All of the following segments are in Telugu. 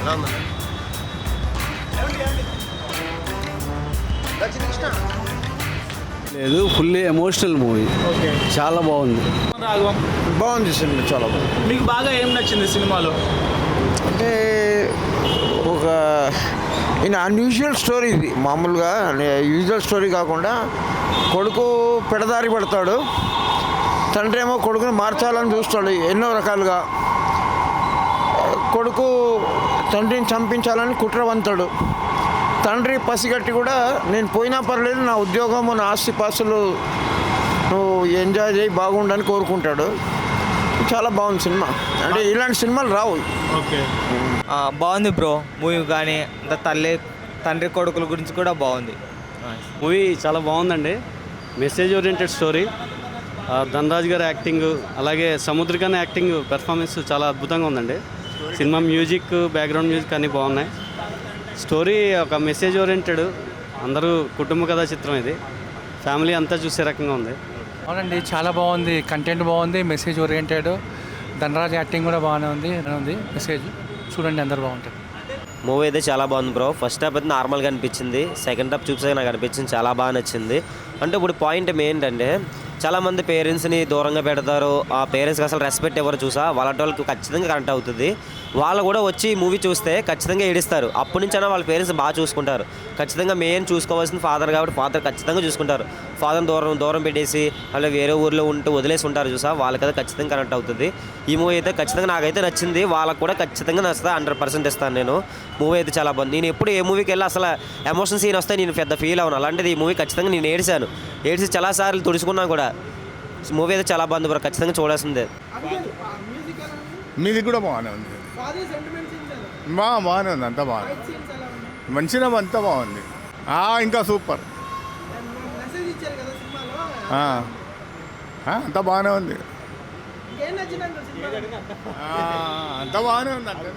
ఎలా ఉందండి దక్షిణ కృష్ణ లేదు ఫుల్లీ ఎమోషనల్ మూవీ ఓకే చాలా బాగుంది. రాఘవం. బాగుంది సినిమా చాలా బాగుంది. మీకు బాగా ఏం నచ్చింది సినిమాలో? అంటే ఒక ఇన్ అన్యూజువల్ స్టోరీ ఇది. మామూలుగా యూజువల్ స్టోరీ కాకుండా కొడుకు పెడదారి పడతాడు. తండ్రి ఏమో కొడుకుని మార్చాలని చూస్తాడు ఎన్నో రకాలుగా. కొడుకు తండ్రిని చంపించాలని కుట్రవంతాడు. తండ్రి పసిగట్టి కూడా నేను పోయినా పర్లేదు నా ఉద్యోగం నా ఆస్తి పాస్తులు నువ్వు ఎంజాయ్ చేయి బాగుండని కోరుకుంటాడు. చాలా బాగుంది సినిమా. అంటే ఇలాంటి సినిమాలు రావు. బాగుంది బ్రో. మూవీ కానీ అంత తల్లి తండ్రి కొడుకుల గురించి కూడా బాగుంది. మూవీ చాలా బాగుందండి. మెసేజ్ ఓరియంటెడ్ స్టోరీ ధనరాజ్ గారి యాక్టింగ్ అలాగే సముద్రికన్ యాక్టింగ్ పెర్ఫార్మెన్స్ చాలా అద్భుతంగా ఉందండి. సినిమా మ్యూజిక్ బ్యాక్గ్రౌండ్ మ్యూజిక్ అన్నీ బాగున్నాయి. స్టోరీ ఒక మెసేజ్ ఓరియంటెడ్ అందరూ కుటుంబ కథా చిత్రం ఇది. ఫ్యామిలీ అంతా చూసే రకంగా ఉంది. అవునండి చాలా బాగుంది కంటెంట్ బాగుంది మెసేజ్ ఓరియంటెడ్. ధనరాజ్ యాక్టింగ్ కూడా బాగానే ఉంది ఉంది. మెసేజ్ చూడండి అందరు బాగుంటుంది మూవీ అయితే చాలా బాగుంది బ్రో. ఫస్ట్ హాఫ్ అయితే నార్మల్గా అనిపించింది. సెకండ్ హాఫ్ చూసాక నాకు అనిపించింది చాలా బాగా నచ్చింది. అంటే ఇప్పుడు పాయింట్ ఏంటంటే చాలామంది పేరెంట్స్ని దూరంగా పెడతారు. ఆ పేరెంట్స్కి అసలు రెస్పెక్ట్ ఎవరు చూసా? వాళ్ళ వాళ్ళకి ఖచ్చితంగా కరెక్ట్ అవుతుంది. వాళ్ళు కూడా వచ్చి మూవీ చూస్తే ఖచ్చితంగా ఏడిస్తారు. అప్పటి నుంచైనా వాళ్ళ పేరెంట్స్ బాగా చూసుకుంటారు. ఖచ్చితంగా మెయిన్ చూసుకోవాల్సిన ఫాదర్ కాబట్టి ఫాదర్ ఖచ్చితంగా చూసుకుంటారు. ఫాదర్ దూరం దూరం పెట్టేసి అలా వేరే ఊర్లో ఉంటూ వదిలేసి ఉంటారు చూసా? వాళ్ళకైతే ఖచ్చితంగా కనెక్ట్ అవుతుంది. ఈ మూవీ అయితే ఖచ్చితంగా నాకైతే నచ్చింది. వాళ్ళకు కూడా ఖచ్చితంగా నచ్చుతా హండ్రెడ్ పర్సెంట్ ఇస్తాను నేను. మూవీ అయితే చాలా బాగుంది. నేను ఎప్పుడు ఏ మూవీకి వెళ్ళి అసలు ఎమోషన్ సీన్ వస్తే నేను పెద్ద ఫీల్ అవును అలాంటిది ఈ మూవీ ఖచ్చితంగా నేను ఏడిశాను ఏడిసి చాలాసార్లు తుడుచుకున్నాను కూడా. మూవీ అయితే చాలా బాగుంది బ్రో. ఖచ్చితంగా చూడాల్సిందే. మీది కూడా బాగానే ఉంది. బాగానే ఉంది. అంతా బాగుంది మంచిగా అంతా బాగుంది. ఇంకా సూపర్. అంతా బాగానే ఉంది. ఆ, అంతా బాగానే ఉంది అంతే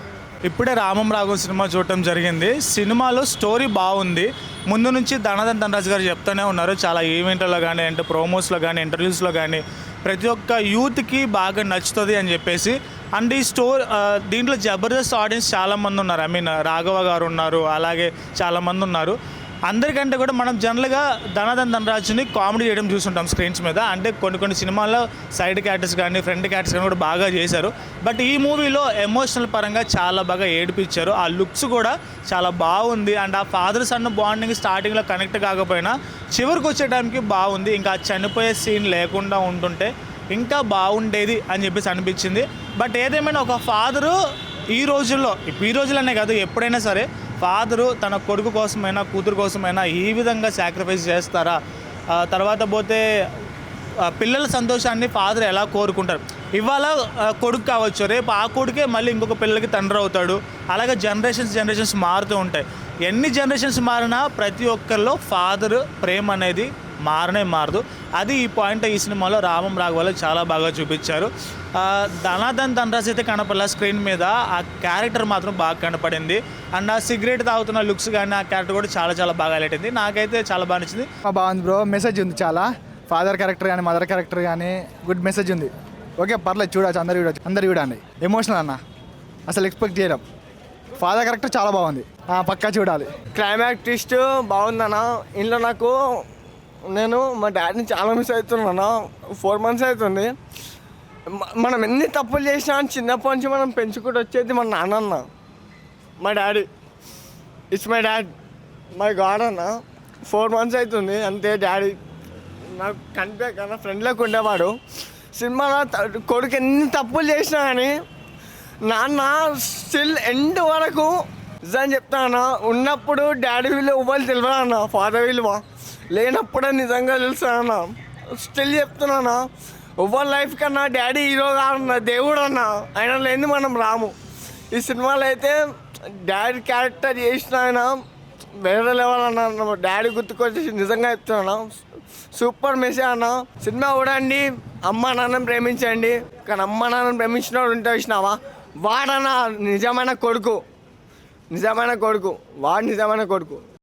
ఇప్పుడే రామం రాఘవ సినిమా చూడటం జరిగింది. సినిమాలో స్టోరీ బాగుంది. ముందు నుంచి ధనధన్ ధనరాజ్ గారు చెప్తూనే ఉన్నారు. చాలా ఈవెంట్లలో కానీ అంటే ప్రోమోస్లో కానీ ఇంటర్వ్యూస్లో కానీ ప్రతి ఒక్క యూత్కి బాగా నచ్చుతుంది అని చెప్పేసి. అండ్ ఈ స్టోర్ దీంట్లో జబర్దస్త్ ఆడియన్స్ చాలామంది ఉన్నారు. ఐ మీన్ రాఘవ గారు ఉన్నారు. అలాగే చాలామంది ఉన్నారు. అందరికంటే కూడా మనం జనరల్గా ధనాధన్ ధనరాజుని కామెడీ చేయడం చూస్తుంటాం స్క్రీన్స్ మీద. అంటే కొన్ని కొన్ని సినిమాల్లో సైడ్ క్యారెక్టర్స్ కానీ ఫ్రంట్ క్యారెక్టర్స్ కానీ కూడా బాగా చేశారు. బట్ ఈ మూవీలో ఎమోషనల్ పరంగా చాలా బాగా ఏడిపించారు. ఆ లుక్స్ కూడా చాలా బాగుంది. అండ్ ఆ ఫాదర్ సన్ బాండింగ్ స్టార్టింగ్లో కనెక్ట్ కాకపోయినా చివరికి వచ్చే టైంకి బాగుంది. ఇంకా చనిపోయే సీన్ లేకుండా ఉంటుంటే ఇంకా బాగుండేది అని చెప్పేసి అనిపించింది. బట్ ఏదేమైనా ఒక ఫాదరు ఈ రోజుల్లో ఇప్పుడు ఈ రోజులనే కాదు ఎప్పుడైనా సరే ఫాదరు తన కొడుకు కోసమైనా కూతురు కోసమైనా ఈ విధంగా సాక్రిఫైస్ చేస్తారా? తర్వాత పోతే పిల్లల సంతోషాన్ని ఫాదర్ ఎలా కోరుకుంటారు? ఇవాళ కొడుకు కావచ్చు రేపు ఆ కొడుకే మళ్ళీ ఇంకొక పిల్లలకి తండ్రి అవుతాడు. అలాగే జనరేషన్స్ జనరేషన్స్ మారుతూ ఉంటాయి. ఎన్ని జనరేషన్స్ మారినా ప్రతి ఒక్కరిలో ఫాదర్ ప్రేమ అనేది మారనే మారదు. అది ఈ పాయింట్ ఈ సినిమాలో రామం రాఘవలో చాలా బాగా చూపించారు. ఆ, ధనాధన్ ధనరాజ్ అయితే కనపడలా స్క్రీన్ మీద. ఆ క్యారెక్టర్ మాత్రం బాగా కనపడింది. అండ్ ఆ సిగరెట్ తాగుతున్న లుక్స్ కానీ ఆ క్యారెక్టర్ కూడా చాలా చాలా బాగా హైలైట్ అయింది. నాకైతే చాలా బాగా నచ్చింది. బాగుంది బ్రో. మెసేజ్ ఉంది చాలా. ఫాదర్ క్యారెక్టర్ కానీ మదర్ క్యారెక్టర్ కానీ గుడ్ మెసేజ్ ఉంది. ఓకే పర్లేదు చూడవచ్చు అందరు చూడవచ్చు అందరు చూడండి. ఎమోషనల్ అన్న. అసలు ఎక్స్పెక్ట్ చేయడం ఫాదర్ క్యారెక్టర్ చాలా బాగుంది. ఆ, పక్కా చూడాలి. క్లైమాక్స్ ట్విస్ట్ బాగుందన్న. ఇంట్లో నాకు నేను మా డాడీని చాలా మిస్ అవుతున్నాను ఫోర్ మంత్స్ అవుతుంది. మనం ఎన్ని తప్పులు చేసినా చిన్నప్పటి నుంచి మనం పెంచుకుంటూ వచ్చేది మా నాన్నన్న. మా daddy it's my dad my god అన్న. ఫోర్ మంత్స్ అవుతుంది. అంతే డాడీ నాకు కనిపే కన్నా ఫ్రెండ్లోకి ఉండేవాడు. సినిమాలో కొడుకు ఎన్ని తప్పులు చేసినా కానీ నాన్న స్టిల్ ఎండ్ వరకు నిజం చెప్తాను ఉన్నప్పుడు డాడీ విలువ ఇవ్వాలి తెలియదు అన్న? ఫాదర్ విలువ. లేనప్పుడే నిజంగా తెలుసు అన్న? స్టిల్ చెప్తున్నానా? ఎవరి లైఫ్ కన్నా డాడీ హీరో కాదన్న దేవుడు అన్న. ఆయన లేని మనం రాము. ఈ సినిమాలో అయితే డాడీ క్యారెక్టర్ చేసిన ఆయన వేరే లెవెల్ అన్న. డాడీ గుర్తుకొచ్చేసి నిజంగా చెప్తున్నాను? సూపర్ మెసేజ్ అన్న. సినిమా చూడండి. అమ్మ నాన్నని ప్రేమించండి. కానీ అమ్మ నాన్నని ప్రేమించినోడు ఉంటే వచ్చినావా వాడన్న నిజమైన కొడుకు. నిజమైన కొడుకు. వాడు నిజమైన కొడుకు.